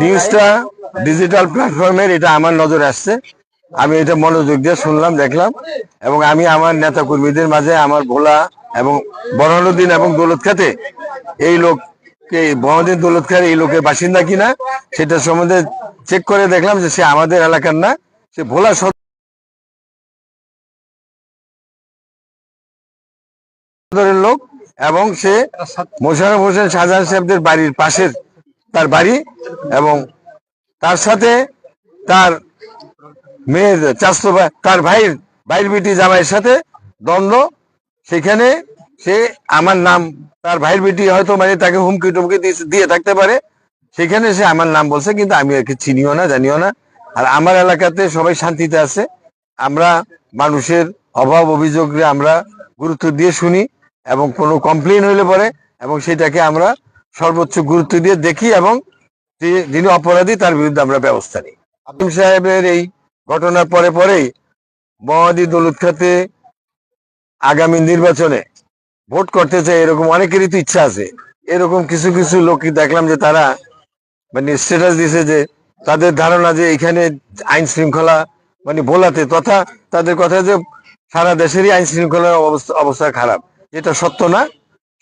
নিউজটা ডিজিটাল প্ল্যাটফর্মের এটা আমার নজরে আসছে। আমি এটা মনোযোগ দিয়ে শুনলাম, দেখলাম। এবং আমি আমার নেতা কর্মীদের মাঝে আমার ভোলা এবং বরহনুদ্দিন এবং দৌলত খাতে, এই লোককে বড়দিন দৌলত খাতে এই লোকের বাসিন্দা কিনা, সেটা সম্বন্ধে চেক করে দেখলাম যে সে আমাদের এলাকার না, সে ভোলা সদরের লোক এবং সে মোশারফ হোসেন শাহজাহান সাহেবদের বাড়ির পাশের তার বাড়ি এবং তার সাথে তার মেয়ের ভাই- তার ভাইয়ের ভাইয়ের বেটি জামাইয়ের সাথে দ্বন্দ্ব। সেখানে সে আমার নাম, তার ভাইয়ের বেটি হয়তো মানে তাকে হুমকি টুমকি দিয়ে থাকতে পারে। সেখানে সে আমার নাম বলছে, কিন্তু আমি আর কি চিনিও না, জানিও না। আর আমার এলাকাতে সবাই শান্তিতে আছে। আমরা মানুষের অভাব অভিযোগে আমরা গুরুত্ব দিয়ে শুনি এবং কোনো কমপ্লেন হইলে পরে এবং সেটাকে আমরা সর্বোচ্চ গুরুত্ব দিয়ে দেখি এবং যিনি অপরাধী তার বিরুদ্ধে আমরা ব্যবস্থা নিই। আব্দুল সাহেবের এই ঘটনার পরে পরেই মহাদি দৌলত খাতে আগামী নির্বাচনে ভোট করতে চাই এরকম অনেকেরই তো ইচ্ছা আছে। এরকম কিছু কিছু লোক দেখলাম যে তারা মানে স্ট্যাটাস দিছে যে তাদের ধারণা যে এখানে আইন শৃঙ্খলা মানে ভোলাতে তথা তাদের কথা যে সারা দেশেরই আইন শৃঙ্খলার অবস্থা অবস্থা খারাপ। এটা সত্য না।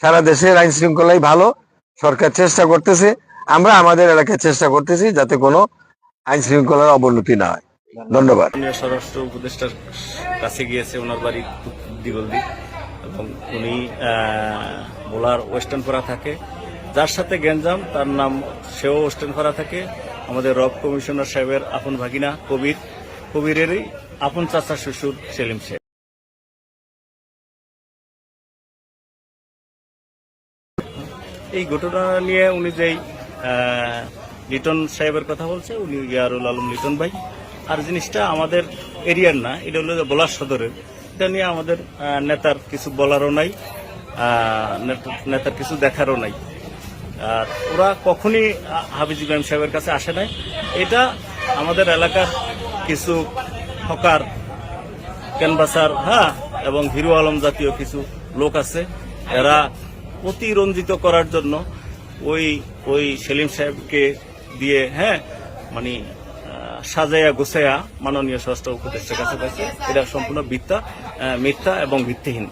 সারা দেশের আইন শৃঙ্খলাই ভালো। সরকার চেষ্টা করতেছে, আমরা আমাদের এলাকায় চেষ্টা করতেছি যাতে কোনো আইন শৃঙ্খলার অবনতি না হয়। ধন্যবাদ। স্বরাষ্ট্র উপদেষ্টার কাছে গিয়েছে ওনার বাড়ি দিগলদি এবং উনি বোলার ওয়েস্টার্ন পাড়া থাকে। যার সাথে গ্যাঞ্জাম, তার নাম সেও ওয়েস্টার্ন পাড়া থাকে। আমাদের রব কমিশনার সাহেবের আপন ভাগিনা কবির, কবিরেরই আপন চাচা শ্বশুর সেলিম শেখ। এই ঘটনা নিয়ে উনি যেই লিটন সাহেবের কথা বলছে উনি ইয়ারুল আলম লিটন ভাই। আর জিনিসটা আমাদের এরিয়ার না এটা হলো বলার সদরের। এটা নিয়ে আমাদের নেতার কিছু বলারও নাই নেতার কিছু দেখারও নাই। আর ওরা কখনই আহ, হাফিজ ইব্রাহিম সাহেবের কাছে আসে নাই। এটা আমাদের এলাকার কিছু হকার ক্যানভাসার হ্যাঁ এবং হিরো আলম জাতীয় কিছু লোক আছে এরা অতিরঞ্জিত করার জন্য ওই ওই সেলিম সাহেবকে দিয়ে হ্যাঁ মানে সাজাইয়া গোসাইয়া মাননীয় স্বাস্থ্য উপদেষ্টার কাছে এটা সম্পূর্ণ মিথ্যা মিথ্যা এবং ভিত্তিহীন।